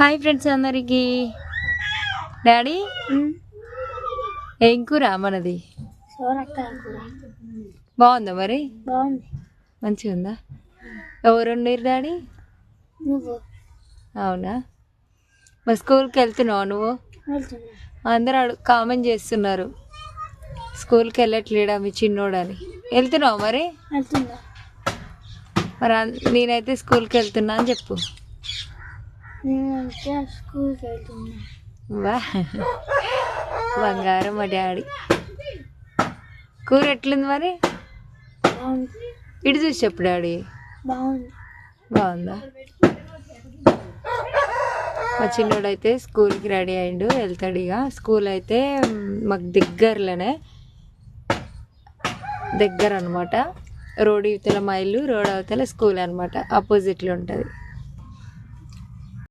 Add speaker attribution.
Speaker 1: Hi friends అందరికి. Daddy ఏం కూర మనది? బాగుందా మరి? మంచిగా ఉందా? ఎవరు వండిరు డాడీ అవునా? మరి స్కూల్కి వెళ్తున్నావు నువ్వు? అందరూ అడు కామెంట్ చేస్తున్నారు. స్కూల్కి వెళ్ళట్లేడా మీ చిన్నోడని. వెళ్తున్నావు మరి? మరి నేనైతే స్కూల్కి వెళ్తున్నా అని చెప్పు.
Speaker 2: స్కూల్కి వెళ్తున్నా
Speaker 1: వా. బంగారం మా డాడీ. కూర ఎట్లుంది మరి?
Speaker 2: బాగుంది
Speaker 1: ఇటు చూసి చెప్పు డాడీ.
Speaker 2: బాగుంది?
Speaker 1: బాగుందా మా చిన్నోడైతే స్కూల్కి రెడీ అయిండు వెళ్తాడు ఇక. స్కూల్ అయితే మాకు దగ్గరలోనే దగ్గర అనమాట రోడ్ ఇవతల మా రోడ్ అవతల స్కూల్ అనమాట ఆపోజిట్లో ఉంటుంది.